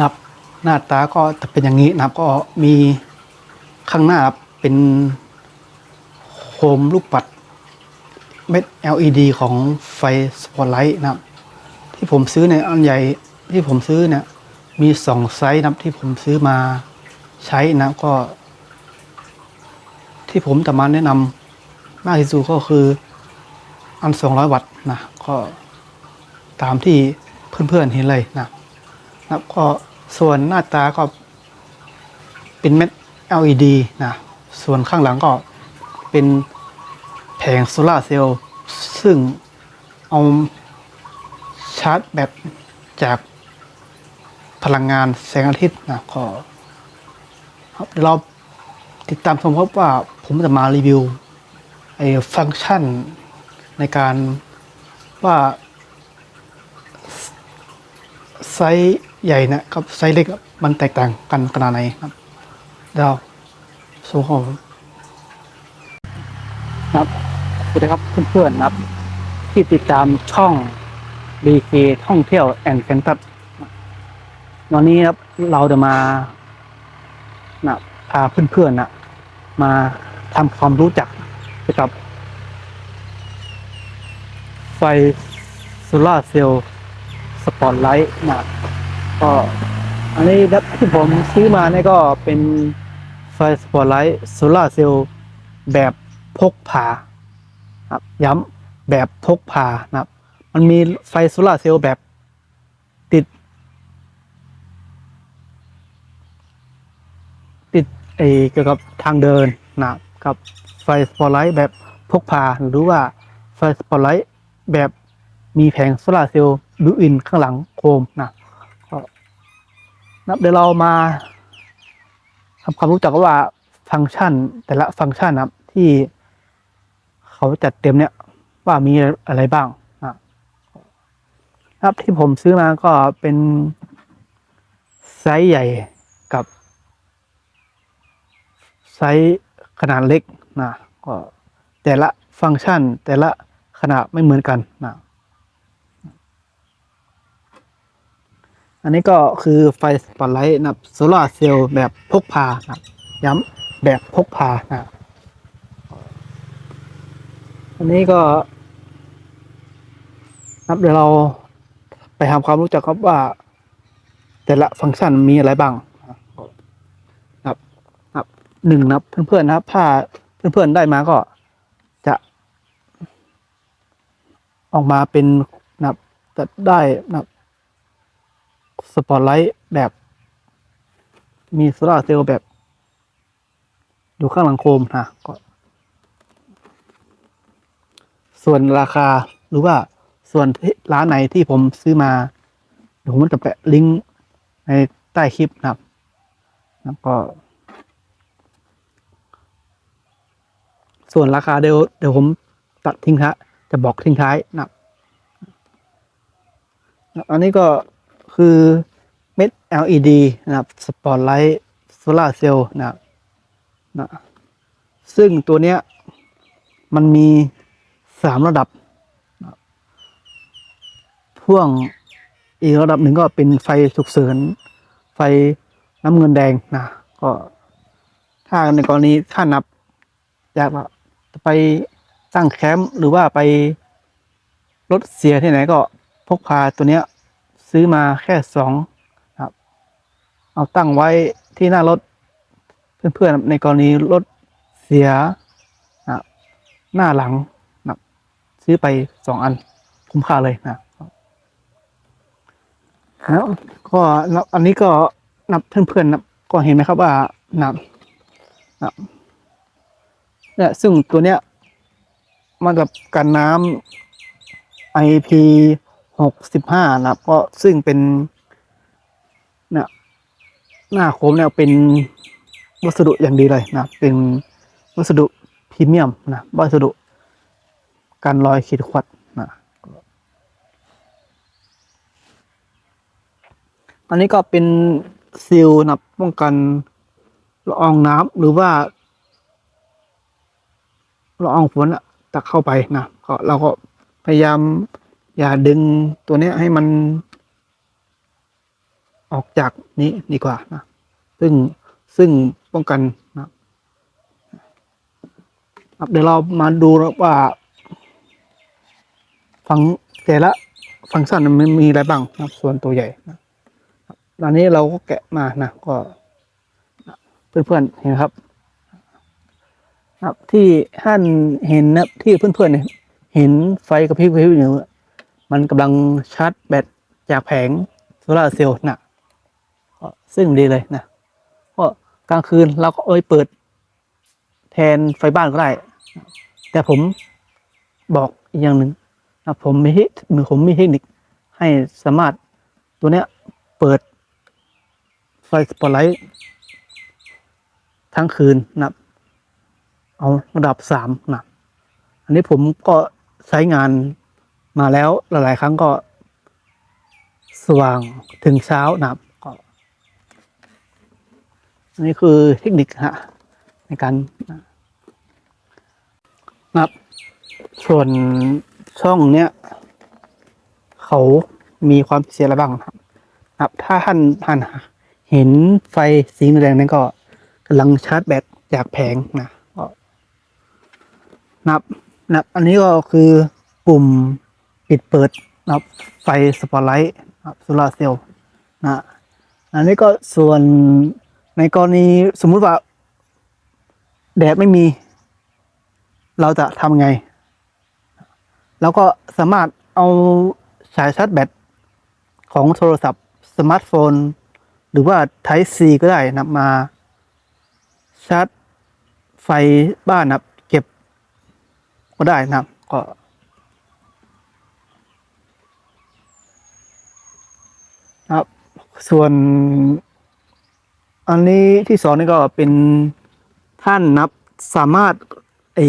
นับหน้าตาก็จะเป็นอย่างนี้นะครับ ก็มีข้างหน้าเป็นโคมลูกปัดเม็ด LED ของไฟสปอตไลท์นะครับ ที่ผมซื้อในอันใหญ่ที่ผมซื้อเนี่ยมีสองไซส์นะครับที่ผมซื้อมาใช้นับก็ ที่ผมจะมาแนะนำมากที่สุดก็คืออัน 200 วัตต์นะก็ตามที่เพื่อนๆเห็นเลยนะนะครับก็ ส่วนหน้าตาก็เป็นเม็ด LED นะ ส่วนข้างหลังก็เป็นแผงโซลาเซลล์ซึ่งเอาชาร์จแบตจากพลังงานแสงอาทิตย์นะก็เดี๋ยวเราติดตามชมครับว่าผมจะมารีวิวไอ้ฟังก์ชันในการว่าไซส์ ใหญ่นะกับไซส์เล็กมันแตกต่างกันขนาดไหนครับเดี๋ยวเราชมครับครับสวัสดีครับเพื่อนๆครับ ที่ติดตามช่อง BK ท่องเที่ยวแอนด์แฟนตัสวันนี้ครับเราจะมานะพาเพื่อนๆนะมาทำความรู้จักเกี่ยวกับ ไฟโซลาร์เซลล์สปอตไลท์นะ ก็อันนี้ที่ผมซื้อมาเนี่ยก็เป็นไฟสปอตไลท์โซลาร์เซลล์แบบพกพาครับย้ำแบบพกพานะครับ มันมีไฟโซลาร์เซลล์แบบติด ติดเอเกี่ยวกับทางเดินนะครับกับไฟสปอตไลท์แบบพกพาหรือว่าไฟสปอตไลท์แบบมีแผงโซลาร์เซลล์บิวอินข้างหลังโคมนะ นับเดี๋ยวเรามาทำความรู้จักว่าฟังก์ชัน แต่ละฟังก์ชันนะครับที่เขาจัดเต็มเนี่ยว่ามีอะไรบ้างนะครับที่ผมซื้อมาก็เป็นไซส์ใหญ่กับไซส์ขนาดเล็กนะก็แต่ละฟังก์ชันแต่ละขนาดไม่เหมือนกันนะ อันนี้ก็คือไฟสปอตไลท์นะโซลาเซลล์แบบพกพานะย้ำแบบพกพานะอันนี้ก็นับเดี๋ยวเราไปทำความรู้จักครับว่า แต่ละฟังก์ชันมีอะไรบ้างนะครับครับหนึ่งนะเพื่อนๆนะครับ ถ้าเพื่อนๆได้มาก็จะออกมาเป็นนะครับจะได้นะครับ สปอตไลท์แบบมีโซลาร์เซลล์แบบ อยู่ข้างหลังโคมนะก็ ส่วนราคาหรือว่าส่วนร้านไหนที่ผมซื้อมาเดี๋ยวผมจะแปะลิงก์ในใต้คลิปนะครับ แล้วก็ ส่วนราคาเดี๋ยวเดี๋ยวผมตัดทิ้งท้ายจะบอกทิ้งท้ายนะครับอันนี้ก็ คือเม็ด LED นะครับสปอตไลท์โซลาเซลล์นะครับนะซึ่งตัวเนี้ยมันมีสามระดับนะพ่วงอีกระดับหนึ่งก็เป็นไฟฉุกเฉินไฟน้ำเงินแดงนะก็ถ้าในกรณีถ้านับอยากจะไปตั้งแคมป์หรือว่าไปรถเสียที่ไหนก็พกพาตัวเนี้ย ซื้อมาแค่สองครับ เอาตั้งไว้ที่หน้ารถ เพื่อนๆในกรณีรถเสียนะหน้าหลังนับซื้อไปสองอันคุ้มค่าเลยนะแล้วก็แล้วอันนี้ก็นับเพื่อนๆนับก็เห็นไหมครับว่านับนับเนี่ยซึ่งตัวเนี้ยมันกับกันน้ำ IP หกสิบห้านะครับ ก็ซึ่งเป็นนี่ยหน้าโคมเนี่ยเป็นวัสดุอย่างดีเลยนะเป็นวัสดุพรีเมียมนะวัสดุกันรอยขีดขวัดนะอันนี้ก็เป็นซีลนะป้องกันละอองน้ำหรือว่าละอองฝนอะตักเข้าไปนะก็เราก็พยายาม อย่าดึงตัวเนี้ยให้มัน ออกจากนี้ดีกว่านะซึ่งซึ่งป้องกันนะครับเดี๋ยวเรามาดูว่าฟังแต่ละฟังก์ชันมันมีอะไรบ้างนะส่วนตัวใหญ่นะครับอันนี้เราก็แกะมานะก็เพื่อนๆเห็นไหมครับ ครับที่ท่านเห็นนะที่เพื่อนๆเนี่ยเห็นไฟกระพริบกระพริบอยู่ มันกำลังชาร์จแบตจากแผงโซลาร์เซลล์นะซึ่งดีเลยนะก็กลางคืนเราก็เอ้ยเปิด แทนไฟบ้านก็ได้ แต่ผมบอกอีกอย่างหนึ่งนะผมมีเทคผมมีเทคนิคให้สามารถตัวเนี้ยเปิดไฟสปอตไลท์ทั้งคืนนะเอาระดับสามนะอันนี้ผมก็ใช้งาน มาแล้วหลาย ๆ ครั้งก็ สว่างถึงเช้านะครับก็นนี้คือเทคนิคฮะในการนะครับ ส่วนช่องเนี้ยเขามีความพิเศษอะไรบ้างครับนะครับ ถ้าท่านท่านเห็นไฟสีแดงนั้นก็กำลังชาร์จแบตจากแผงนะก็นับนับ อันนี้ก็คือปุ่ม ปิดเปิดนะครับไฟสปอตไลท์นะครับโซลาเซลล์นะอันนี้ก็ส่วนในกรณีสมมุติว่า แดดไม่มี เราจะทำไง แล้วก็สามารถเอาสายชาร์จแบตของโทรศัพท์สมาร์ทโฟน หรือว่า Type C ก็ได้นะมาชาร์จไฟบ้านนับเก็บก็ได้นะก็ ครับ ส่วนอันนี้ที่สองนี่ก็เป็นท่านนับสามารถเอ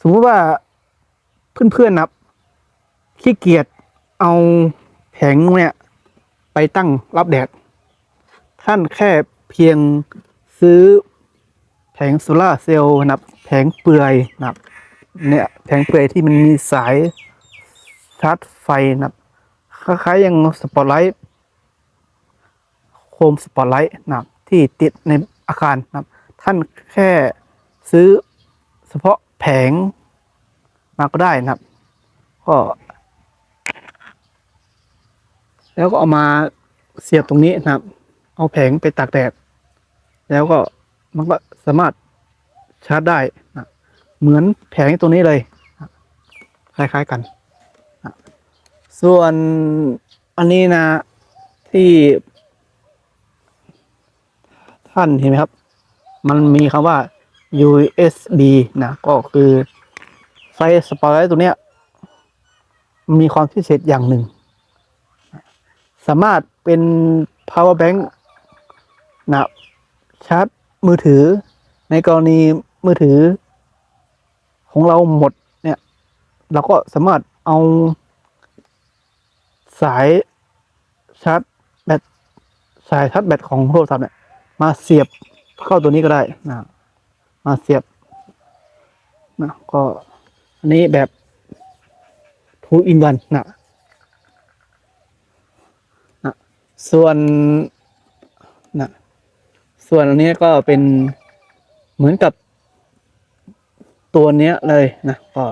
สมมติว่าเพื่อนๆนับขี้เกียจเอาแผงเนี่ยไปตั้งรับแดด ท่านแค่เพียงซื้อแผงโซลาเซลล์นับแผงเปลือยนับเนี่ยแผงเปลือยที่มันมีสายชาร์จไฟนับคล้ายๆอย่างสปอตไลท์ มสปอตไลท์นะครับที่ติดในอาคารนะครับ ท่านแค่ซื้อเฉพาะแผงมาก็ได้นะครับ ก็ แล้วก็เอามาเสียบตรงนี้นะครับ เอาแผงไปตากแดด แล้วก็มันก็สามารถชาร์จได้นะเหมือนแผงตัวนี้เลย คล้ายๆกันนะส่วนอันนี้นะที่ ท่านเห็นไหมครับ มันมีคำว่า USB นะก็คือไฟสปอตไลท์ตัวเนี้ยมีความพิเศษอย่างหนึ่ง สามารถเป็น power bank นะชาร์จมือถือ ในกรณีมือถือ ของเราหมดเนี่ย เราก็สามารถเอา สายชาร์จแบตสายชาร์จแบตของโทรศัพท์เนี่ย มาเสียบเข้าตัวนี้ก็ได้นะมาเสียบนะก็อันนี้แบบ two in one นะนะส่วนนะส่วนอันนี้ก็เป็นเหมือนกับตัวเนี้ยเลยนะก็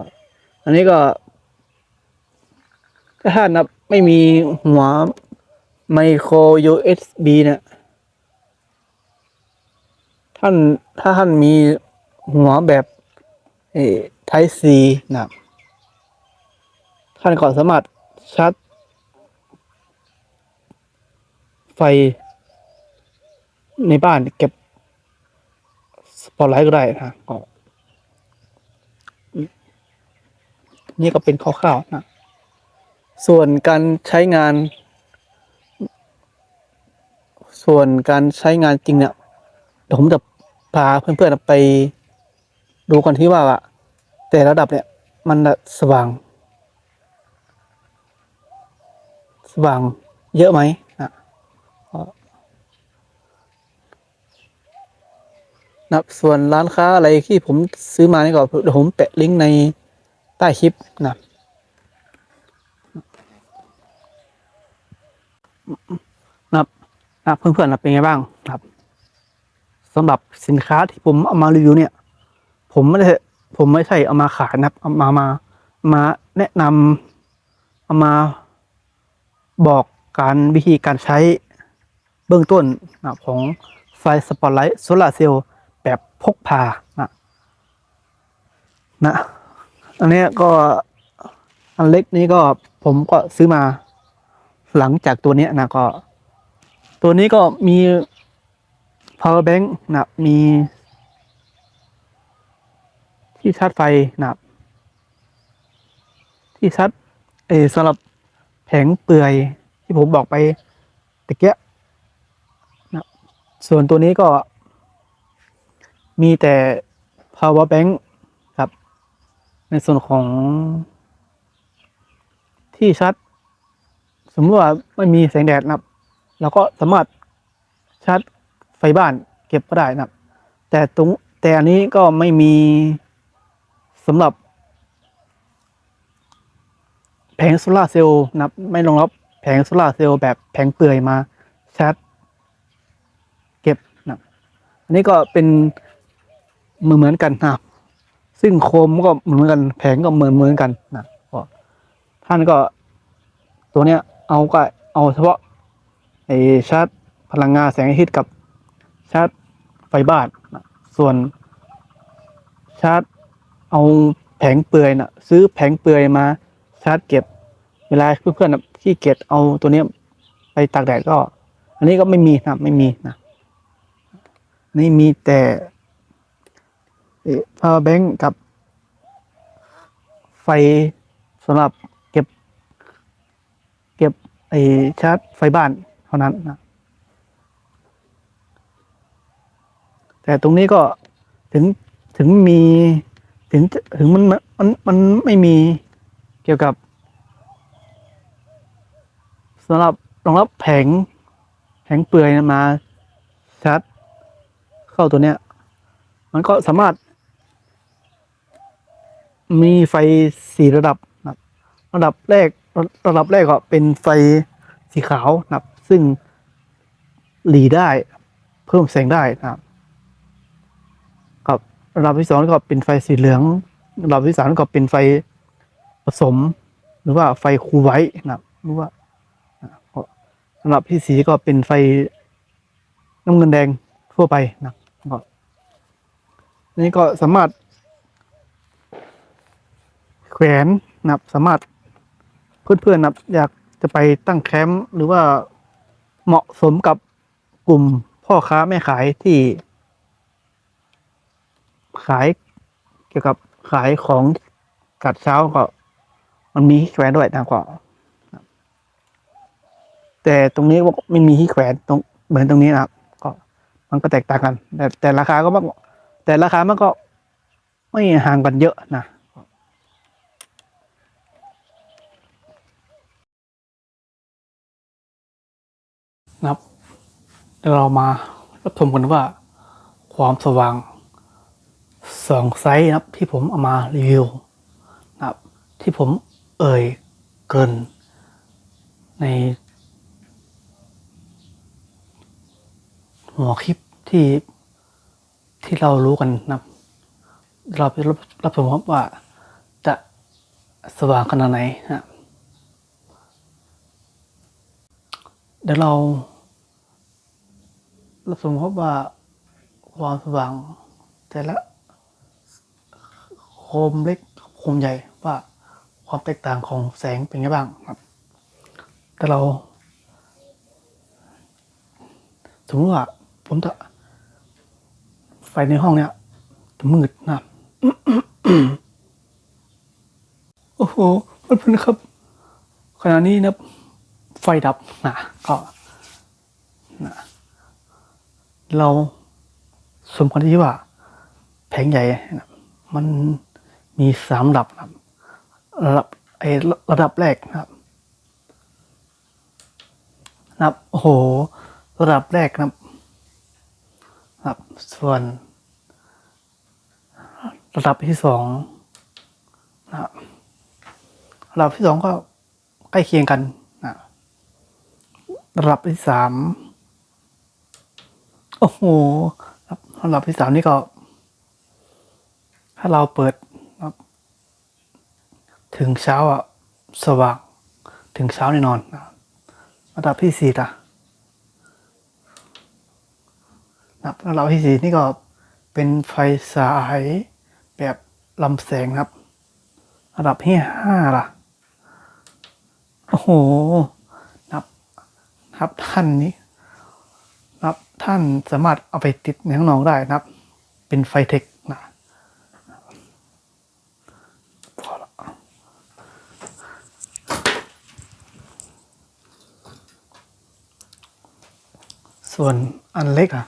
อันนี้ก็ถ้านับไม่มีหัวไมโคร USB เนี่ย ท่านถ้าท่านมีหัวแบบเอไทซีนะครับท่านก็สามารถชาร์จไฟในบ้านเก็บสปอตไลท์ก็ได้นะก็นี่ก็เป็นคร่าวๆนะ ส่วนการใช้งาน ส่วนการใช้งานจริงเนี่ย เดี๋ยวผมจะพาเพื่อนๆไปดูกันที่ว่าแต่ระดับเนี่ย มันสว่าง สว่างเยอะไหมนะก็นะครับส่วนร้านค้าอะไรที่ผมซื้อมานี่ก็เดี๋ยวผมแปะลิงก์ในใต้คลิปนะนะเพื่อนๆนะเป็นไงบ้างครับ สำหรับสินค้าที่ผมเอามารีวิวเนี่ย ผมไม่ได้ผมไม่ใช่เอามาขายนะครับเอามามามาแนะนำเอามาบอกการวิธีการใช้เบื้องต้นนะของไฟสปอตไลท์โซลาร์เซลล์แบบพกพานะนะอันนี้ก็อันเล็กนี้ก็ผมก็ซื้อมาหลังจากตัวนี้นะก็ ตัวนี้ก็มี power bank นะครับมี ที่ชาร์จไฟนะครับที่ชาร์จเออสำหรับแผงเปลือยที่ผมบอกไปตะเกียะนะครับส่วนตัวนี้ก็ มีแต่ power bank ครับ ในส่วนของ ที่ชาร์จสมมติว่าไม่มีแสงแดดนะครับเราก็สามารถชาร์จ ไฟบ้านเก็บก็ได้นะครับ แต่ตรงแต่อันนี้ก็ไม่มีสำหรับ แผงโซลาเซลล์นะครับ ไม่รองรับแผงโซลาเซลล์แบบแผงเปลือยมาชาร์จเก็บนะอันนี้ก็เป็นเหมือนเหมือนกันนะครับ ซึ่งโคมก็เหมือนกัน แผงก็เหมือนเหมือนกันนะก็ท่านก็ตัวเนี้ยเอาก็เอาเฉพาะไอชาร์จพลังงานแสงอาทิตย์กับ ชาร์จไฟบ้านนะส่วนชาร์จเอาแผงเปลือยนะซื้อแผงเปลือยมาชาร์จเก็บ เวลาเพื่อนๆที่เก็บเอาตัวเนี้ยไปตากแดดก็ อันนี้ก็ไม่มีนะไม่มีนะนนี่มีแต่ power bank กับ ไฟสำหรับเก็บ เก็บไอชาร์จไฟบ้านเท่านั้นนะ แต่ตรงนี้ก็ถึงถึงมีถึงถึงมันมันมันไม่มีเกี่ยวกับสำหรับรองรับแผงแผงเปลือยมาชาร์จเข้าตัวเนี้ย มันก็สามารถ มีไฟสี่ระดับนะครับระดับแรกระระดับแรกก็เป็นไฟสีขาวนะครับซึ่งหลีได้ เพิ่มแสงได้นะครับ กับระดับที่สองก็เป็นไฟสีเหลืองระดับที่สามก็เป็นไฟผสม หรือว่าไฟคูไว้นะครับหรือว่าอ่าระดับที่สีก็เป็นไฟน้ำเงินแดงทั่วไปนะครับก็นี่ก็สามารถ แขวนนะครับสามารถเพื่อนๆนะครับอยากจะไปตั้งแคมป์หรือว่าเหมาะสมกับกลุ่มพ่อค้าแม่ขายที่ ขายเกี่ยวกับขายของกัดเช้าก็มันมีที่แขวนด้วยนะก็แต่ตรงนี้ไม่มีที่แขวนตรงเหมือนตรงนี้นะครับ ก็มันก็แตกต่างกัน แต่แต่ราคาก็มันแต่ราคามันก็ไม่ห่างกันเยอะนะนะครับเดี๋ยวเรามารับชมกันว่าความสว่าง สองไซส์นะครับที่ผมเอามารีวิวนะครับที่ผมเอ่ยเกินในหัวคลิปที่ที่เรารู้กันนะครับ เราไปรับรับชมครับว่าจะสว่างขนาดไหนนะเดี๋ยวเราเราสมมติว่าความสว่างแต่ละ คมเล็กโคมใหญ่ว่าความแตกต่างของแสงเป็นไงบ้างครับ แต่เราสมมติว่าผมจะไฟในห้องเนี้ยจะมืดนะโอ้โหเพื่อนๆครับ ขณะนี้นะไฟดับนะก็นะเราสมควรที่ว่าแผงใหญ่นะมัน มีสามระดับครับระดับไอระดับแรกนะครับนะครับโอ้โห ระดับแรกนะครับนะครับ ส่วน ระดับที่สองนะครับระดับที่สองก็ใกล้เคียงกันนะระดับที่สามโอ้โหรับสำหรับที่สามนี่ก็ ถ้าเราเปิด ถึงเช้าอะสว่างถึงเช้าแน่นอนระดับที่สี่อะนะครับระดับที่สี่นี่ก็เป็นไฟสายแบบลำแสงครับระดับที่ห้าล่ะโอ้โหนับครับท่านนี้นับท่านสามารถเอาไปติดในห้องนอนได้นะครับ เป็นไฟเทคนะพอละ ส่วนอันเล็กอะ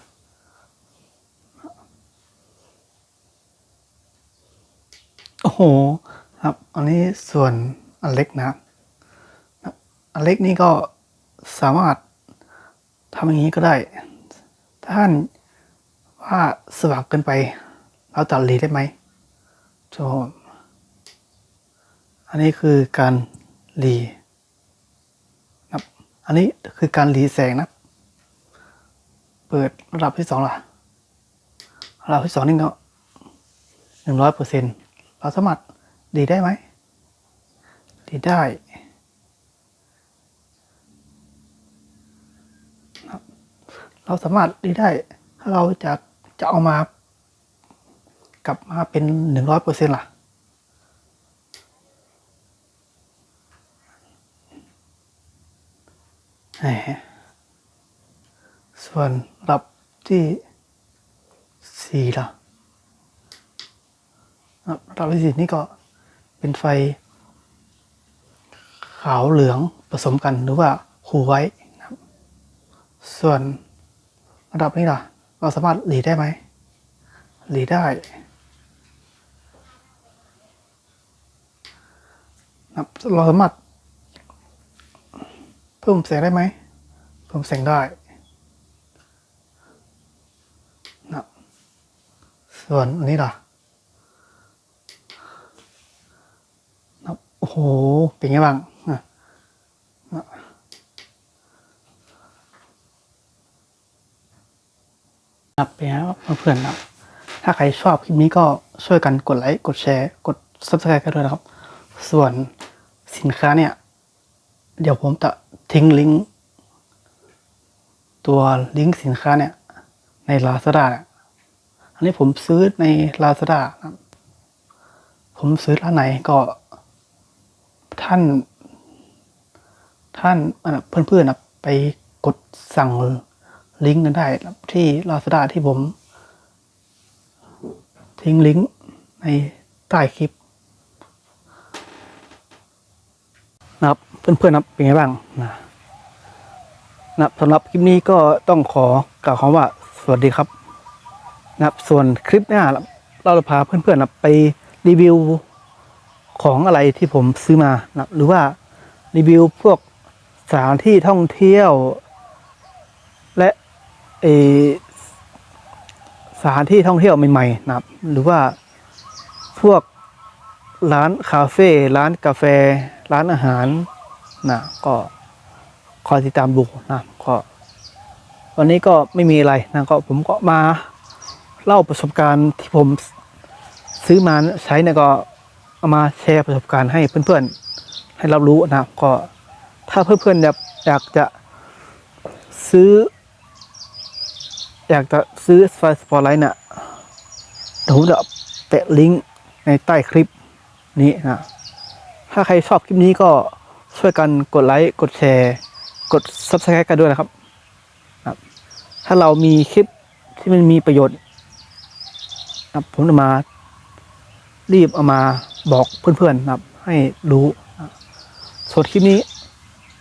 โอ้โหครับ อันนี้ส่วนอันเล็กนะครับอันเล็กนี่ก็สามารถทำอย่างนี้ก็ได้ถ้าท่านว่าสว่างเกินไปเราตัดหลีได้ไหมโจมอันนี้คือการหลีนะครับอันนี้คือการหลีแสงนะ เปิดระดับที่สองล่ะ ระดับที่สองนี่ก็หนึ่งร้อยเปอร์เซ็นเราสามารถดีได้ไหมหลีได้เราสามารถดีได้ ถ้าเราจะจะเอามา กลับมาเป็นหนึ่งร้อยเปอร์เซ็นต์ล่ะแหม ส่วนระดับที่สี่ล่ะระดับที่สี่นี่ก็เป็นไฟ ขาวเหลืองผสมกันหรือว่าคูไว้นะครับ ส่วนระดับนี้ล่ะ เราสามารถหลีได้ไหมหลีได้นะเราสามารถเพิ่มแสงได้ไหม เพิ่มแสงได้นะครับ ส่วนอันนี้ล่ะนะครับโอ้โห เป็นไงบ้างอะครับเป็นไงครับเพื่อนๆครับถ้าใครชอบคลิปนี้ก็ช่วยกันกดไลค์ กดแชร์ กด subscribe กันด้วยนะครับ ส่วนสินค้าเนี่ย เดี๋ยวผมจะทิ้งลิงก์ตัวลิงก์สินค้าเนี่ย ใน Lazada เนี่ย อันนี้ผมซื้อใน Lazada นะผมซื้อร้านไหนก็ ท่าน ท่านเพื่อนๆนะไปกดสั่งลิงก์กันได้นะที่ Lazada ที่ผม ทิ้งลิงก์ในใต้คลิปนะครับเพื่อนๆนะเป็นไงบ้างนะนะสำหรับคลิปนี้ก็ต้องขอกล่าวคำว่าสวัสดีครับ นะครับ ส่วนคลิปหน้าเราจะพาเพื่อนๆนะไปรีวิวของอะไรที่ผมซื้อมานะหรือว่ารีวิวพวกสถานที่ท่องเที่ยว และเอสถานที่ท่องเที่ยวใหม่ๆนะครับ หรือว่าพวกร้านคาเฟ่ร้านกาแฟ ร้านอาหารนะก็คอยติดตามดูนะก็วันนี้ก็ไม่มีอะไรนะก็ผมก็มา เล่าประสบการณ์ที่ผมซื้อมาใช้เนี่ยก็เอามาแชร์ประสบการณ์ให้เพื่อนๆ ให้รับรู้นะก็ถ้าเพื่อนๆอยากอยากจะซื้อ อยากจะซื้อไฟสปอร์ไลท์เนี่ยเดี๋ยวผมจะแปะลิงก์ในใต้คลิปนี้นะ ถ้าใครชอบคลิปนี้ก็ช่วยกันกดไลค์ กดแชร์ กด subscribe กันด้วยนะครับ ถ้าเรามีคลิปที่มันมีประโยชน์ ครับผมจะมารีบเอามาบอกเพื่อนๆนะครับ ให้รู้ส่วนคลิปนี้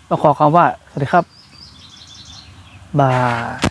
เราขอคำว่า สวัสดีครับ บาย